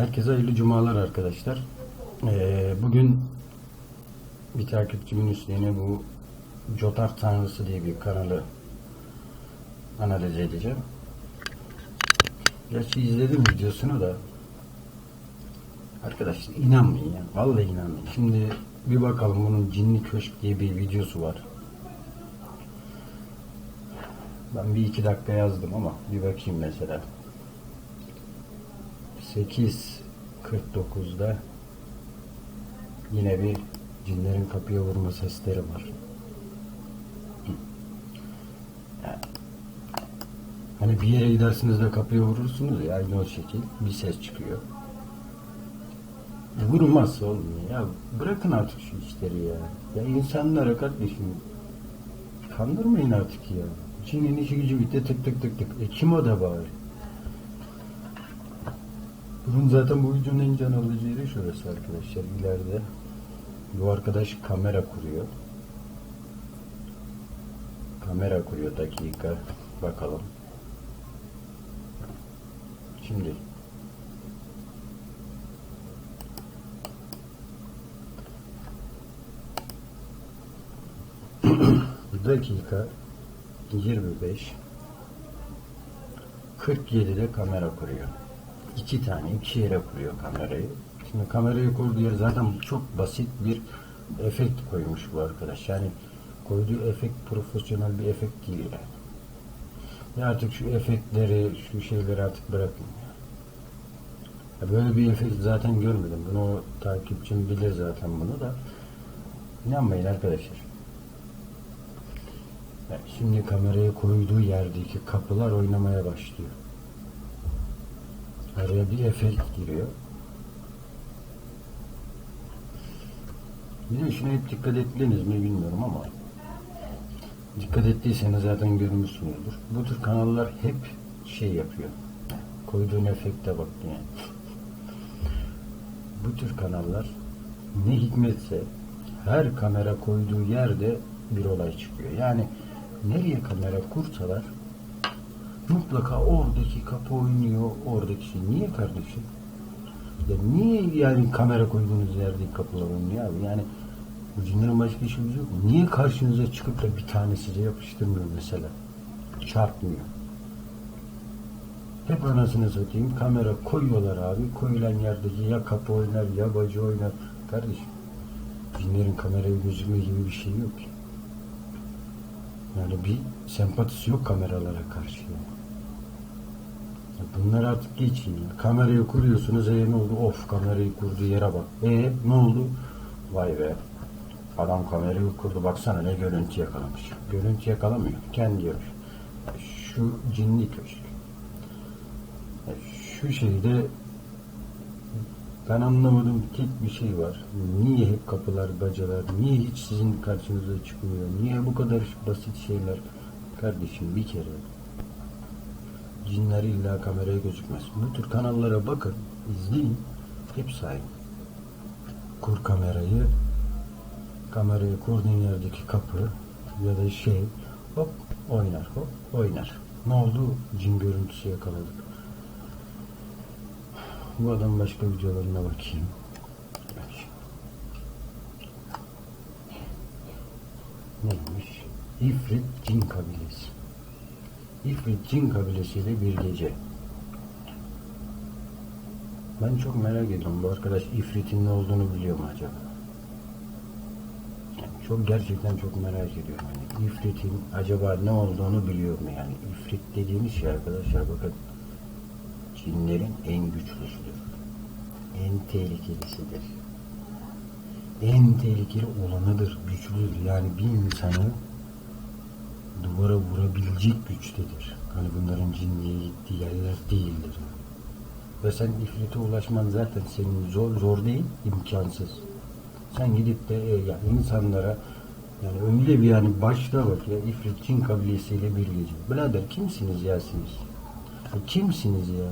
Herkese hayırlı cumalar arkadaşlar. Ee, bugün bir takipçimin üstüne bu Jotar Tanrısı diye bir kanalı analiz edeceğim. Gerçi izledim videosunu da arkadaşlar inanmayın ya. Vallahi inanmayın. Şimdi bir bakalım bunun Cinli Köşk diye bir videosu var. Ben bir iki dakika yazdım ama bir bakayım mesela. 8.49'da yine bir cinlerin kapıya vurma sesleri var. Hani bir yere gidersiniz de kapıya vurursunuz ya aynı o şekil bir ses çıkıyor. Vurmaz oğlum ya. Bırakın artık şu işleri ya. Ya insanlara kardeşim kandırmayın artık ya. Çin'in işi gücü bitti tık tık tık tık. E kim o da bari? Bunun zaten bu videonun en can alıcı yeri şurası arkadaşlar ileride. Bu arkadaş kamera kuruyor. Kamera kuruyor dakika. Bakalım. Şimdi dakika 25 47'de kamera kuruyor. İki tane, iki yere kuruyor kamerayı. Şimdi kamerayı koyduğu yer zaten çok basit bir efekt koymuş bu arkadaş. Yani koyduğu efekt profesyonel bir efekt değil yani. Ya artık şu efektleri, şu şeyleri artık bırakın. Ya. Böyle bir efekt zaten görmedim. Bunu takipçim bilir zaten bunu da. İnanmayın arkadaşlar. Yani şimdi kameraya koyduğu yerdeki kapılar oynamaya başlıyor. Araya bir efekt giriyor. Bir de şuna hep dikkat ettiniz mi bilmiyorum ama dikkat ettiyseniz zaten görmüşsünüzdür. Bu tür kanallar hep şey yapıyor. Koyduğun efekte bak yani. Bu tür kanallar ne hikmetse her kamera koyduğu yerde bir olay çıkıyor. Yani nereye kamera kursalar mutlaka oradaki kapı oynuyor, oradaki şey. Niye kardeşim? Ya niye yani kamera koyduğunuz yerdeki kapılar oynuyor abi? Yani bu cinlerin başka işimiz yok? Niye karşınıza çıkıp da bir tanesi de yapıştırmıyor mesela? Çarpmıyor. Hep anasını satayım kamera koyuyorlar abi. Koyulan yerdeki ya kapı oynar ya bacı oynar. Kardeşim cinlerin kameraya gözükme gibi bir şey yok ki. Yani bir sempatisi yok kameralara karşı. Bunlar artık geçin ya. Kamerayı kuruyorsunuz. E ne oldu? Of kamerayı kurduğu yere bak. E ne oldu? Vay be. Adam kamerayı kurdu. Baksana ne görüntü yakalamış. Görüntü yakalamıyor. Kendi yapıyor. Şu cinli köşk. Şu şeyde ben anlamadım tek bir şey var. Niye hep kapılar, bacalar, niye hiç sizin karşınıza çıkmıyor? Niye bu kadar basit şeyler? Kardeşim bir kere cinler illa kameraya gözükmez. Bu tür kanallara bakın, izleyin. Hepsi aynı. Kur kamerayı, kamerayı kurduğun yerdeki kapı ya da şey hop oynar hop oynar. Ne oldu? Cin görüntüsü yakaladık. Bu adam başka videolarına bakayım. Neymiş? İfrit Cin kabilesi. İfrit Cin kabilesiyle bir gece. Ben çok merak ediyorum. Bu arkadaş İfrit'in ne olduğunu biliyor mu acaba? Yani çok gerçekten çok merak ediyorum. Yani İfrit'in acaba ne olduğunu biliyor mu? Yani İfrit dediğimiz şey arkadaşlar bakın cinlerin en güçlüsüdür. En tehlikelisidir. En tehlikeli olanıdır, güçlüdür. Yani bir insanı duvara vurabilecek güçtedir. Hani bunların cinliğe gittiği yerler değildir. Ve sen ifrite ulaşman zaten senin zor, zor değil, imkansız. Sen gidip de e, yani insanlara yani öyle bir yani başta bak ya ifrit Çin kabilesiyle bir gece. Birader kimsiniz ya siz? Ya Kimsiniz ya?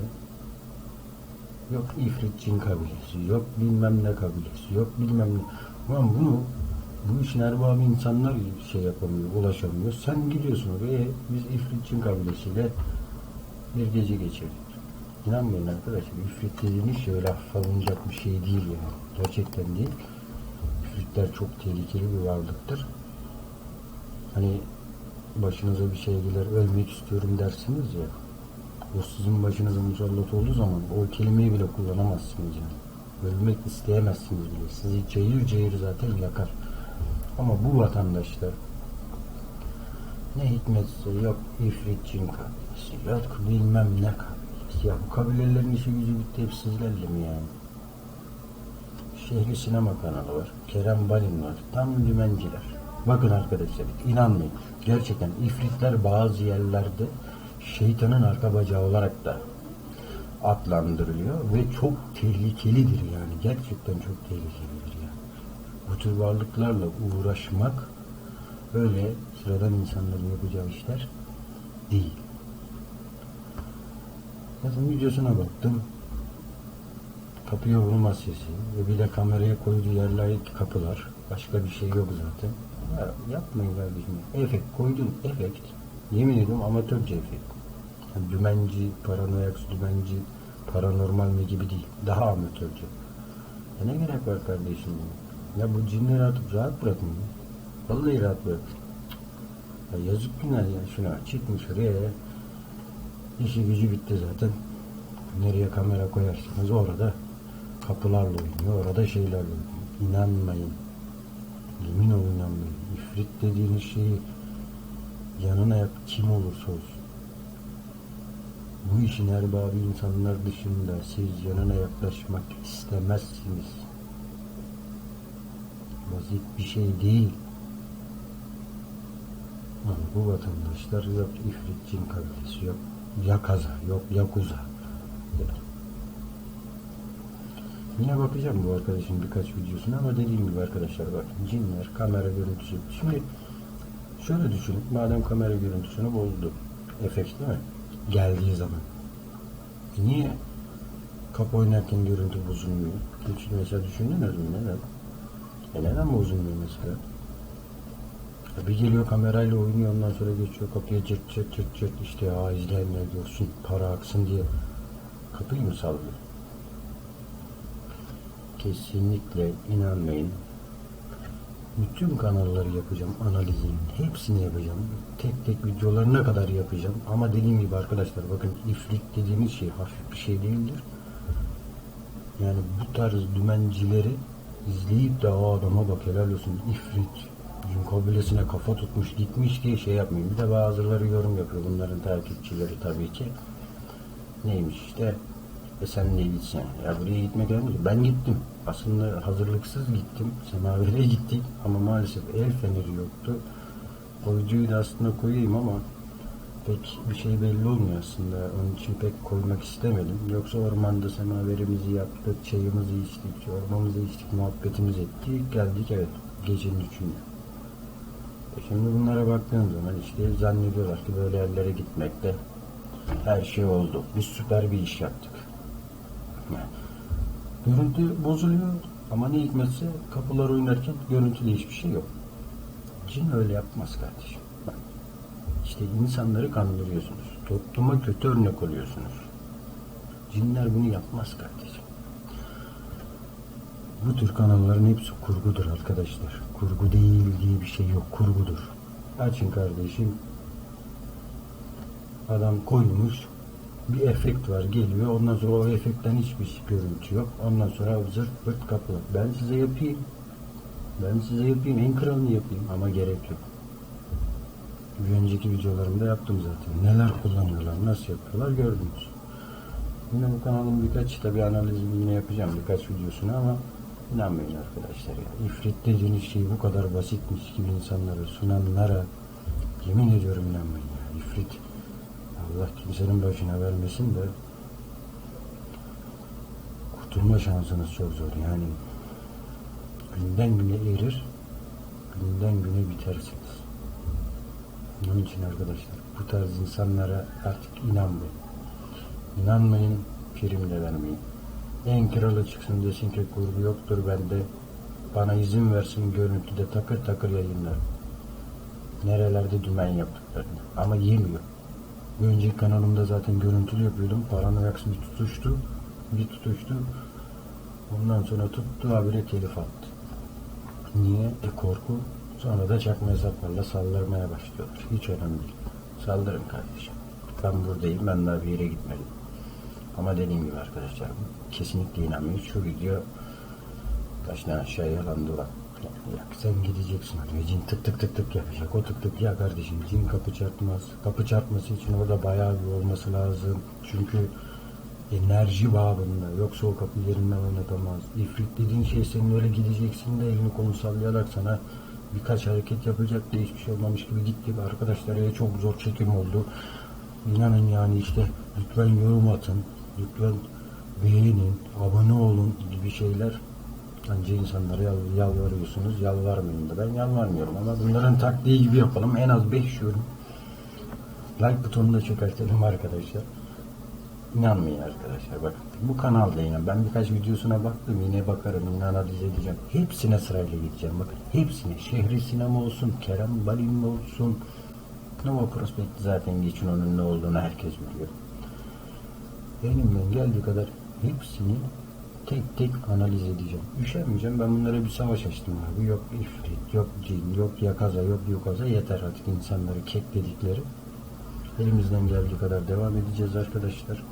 Yok İfrit Çin kabilesi, yok bilmem ne kabilesi, yok bilmem ne. Ulan bunu bu işin erbabı insanlar şey yapamıyor, ulaşamıyor. Sen gidiyorsun oraya, biz İfrit Çin kabilesiyle bir gece geçirdik. İnanmayın arkadaşlar. İfrit dediğiniz şey öyle alınacak bir şey değil yani. Gerçekten değil. İfritler çok tehlikeli bir varlıktır. Hani başınıza bir şey gelir, ölmek istiyorum dersiniz ya. O sizin başınıza musallat olduğu zaman o kelimeyi bile kullanamazsınız yani. Ölmek isteyemezsiniz bile. Sizi cayır cayır zaten yakar. Ama bu vatandaşlar ne hikmetse yok ifrit cin kabilesi, yok bilmem ne kabilesi. Ya bu kabilelerin işi gücü bitti hep sizlerle mi yani? Şehri Sinema kanalı var. Kerem Balin var. Tam dümenciler. Bakın arkadaşlar inanmayın. Gerçekten ifritler bazı yerlerde şeytanın arka bacağı olarak da adlandırılıyor ve çok tehlikelidir yani. Gerçekten çok tehlikelidir. Bu tür varlıklarla uğraşmak öyle sıradan insanların yapacağı işler değil. Mesela videosuna baktım. Kapıya vurma sesi ve bir de kameraya koyduğu yerler kapılar. Başka bir şey yok zaten. Ya yapmayın kardeşim. Efekt koydun efekt. Yemin ediyorum amatörce efekt. Yani dümenci, paranoyak, dümenci, paranormal mi gibi değil. Daha amatörce. Ya ne gerek var kardeşim ya? Ya bu cinleri atıp rahat bırakın ya. Vallahi rahat bırakın. Ya yazık günah ya. Şuna çıkmış oraya. İşi gücü bitti zaten. Nereye kamera koyarsınız orada kapılarla oynuyor. Orada şeylerle oynuyor. İnanmayın. Yemin olun inanmayın. İfrit dediğiniz şeyi yanına yap kim olursa olsun. Bu işin erbabı insanlar dışında siz yanına yaklaşmak istemezsiniz. Basit bir şey değil. Ama bu vatandaşlar yok ifrit cin kabilesi yok ya kaza yok yakuza. Yok. Yine bakacağım bu arkadaşın birkaç videosuna ama dediğim gibi arkadaşlar bak cinler kamera görüntüsü. Şimdi şöyle düşünün madem kamera görüntüsünü bozdu efekt değil mi? Geldiği zaman. Niye kapı oynarken görüntü bozulmuyor? Hiç mesela düşündünüz mü neden? E bozulmuyor mesela? Ya Bir geliyor kamerayla oynuyor ondan sonra geçiyor kapıya cırt cırt cırt cırt işte ya izleyenler görsün para aksın diye kapıyı mı sallıyor? Kesinlikle inanmayın. Bütün kanalları yapacağım analizini. Hepsini yapacağım. Tek tek videolarına kadar yapacağım. Ama dediğim gibi arkadaşlar bakın ifrit dediğimiz şey hafif bir şey değildir. Yani bu tarz dümencileri izleyip de o adama bak helal olsun ifrit Cin kabilesine kafa tutmuş gitmiş diye şey yapmayayım. Bir de bazıları yorum yapıyor bunların takipçileri tabii ki. Neymiş işte e sen niye gitsen? Ya buraya gitmek önemli. Ben gittim. Aslında hazırlıksız gittim. Semavere gittik ama maalesef el feneri yoktu. O da aslında koyayım ama pek bir şey belli olmuyor aslında. Onun için pek koymak istemedim. Yoksa ormanda semaverimizi yaptık, çayımızı içtik, çorbamızı içtik, muhabbetimizi ettik. Geldik evet gecenin üçünde. E Şimdi bunlara baktığın zaman işte zannediyorlar ki böyle yerlere gitmekte her şey oldu. Biz süper bir iş yaptık. Yani görüntü bozuluyor ama ne hikmetse kapılar oynarken görüntüde hiçbir şey yok. Cin öyle yapmaz kardeşim. İşte insanları kandırıyorsunuz. Topluma kötü örnek oluyorsunuz. Cinler bunu yapmaz kardeşim. Bu tür kanalların hepsi kurgudur arkadaşlar. Kurgu değil diye bir şey yok. Kurgudur. Açın kardeşim. Adam koymuş. Bir efekt var geliyor. Ondan sonra o efektten hiçbir görüntü yok. Ondan sonra zırt pırt kapılar. Ben size yapayım. Ben size yapayım. En kralını yapayım. Ama gerek yok. Bir önceki videolarımda yaptım zaten. Neler kullanıyorlar, nasıl yapıyorlar gördünüz. Yine bu kanalın birkaç tabi analizini yine yapacağım birkaç videosunu ama inanmayın arkadaşlar ya. İfrit dediğiniz şey bu kadar basitmiş gibi insanlara sunanlara yemin ediyorum inanmayın ya. İfrit Allah kimsenin başına vermesin de kurtulma şansınız çok zor yani. Günden güne erir, günden güne bitersiniz. Onun için arkadaşlar bu tarz insanlara artık inanmayın. İnanmayın, prim de vermeyin. En kralı çıksın desin ki kurgu yoktur bende. Bana izin versin görüntüde takır takır yayınlar. Nerelerde dümen yaptıklarını. Ama yemiyor. Bir önceki kanalımda zaten görüntülü yapıyordum. Paranoyax bir tutuştu. Bir tutuştu. Ondan sonra tuttu habire telif attı. Niye? E korku. Sonra da çakma hesaplarla saldırmaya başlıyorlar. Hiç önemli değil. Saldırın kardeşim. Ben buradayım. Ben daha bir yere gitmedim. Ama dediğim gibi arkadaşlar kesinlikle inanmıyorum. Şu video taştan aşağı yalan dolan. Ya sen gideceksin ve cin tık tık tık tık yapacak. O tık tık ya kardeşim cin kapı çarpmaz. Kapı çarpması için orada bayağı bir olması lazım. Çünkü enerji babında. Yoksa o kapı yerinden oynatamaz. İfrit dediğin şey senin öyle gideceksin de elini kolunu sallayarak sana birkaç hareket yapacak da hiçbir şey olmamış gibi gitti. Arkadaşlar öyle çok zor çekim oldu. İnanın yani işte lütfen yorum atın. Lütfen beğenin, abone olun gibi şeyler Bence insanlara yal- yalvarıyorsunuz. Yalvarmayın da ben yalvarmıyorum ama bunların taktiği gibi yapalım. En az 5 yorum. Like butonunu da çökertelim arkadaşlar. İnanmayın arkadaşlar bakın. Bu kanalda yine ben birkaç videosuna baktım. Yine bakarım, yine analiz edeceğim. Hepsine sırayla gideceğim. Bakın hepsine. Şehri sinema olsun, Kerem Balin olsun. Nova Prospect zaten geçin onun ne olduğunu herkes biliyor. Elimden geldiği kadar hepsini tek tek analiz edeceğim. Üşenmeyeceğim. Ben bunlara bir savaş açtım abi. Yok ifrit, yok cin, yok yakaza, yok yukaza. Yeter artık insanları kek dedikleri. Elimizden geldiği kadar devam edeceğiz arkadaşlar.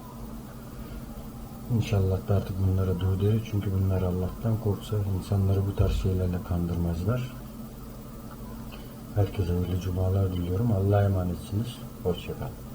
İnşallah da artık bunlara dur deriz. Çünkü bunlar Allah'tan korksa insanları bu tarz şeylerle kandırmazlar. Herkese hayırlı cumalar diliyorum. Allah'a emanetsiniz. Hoşçakalın.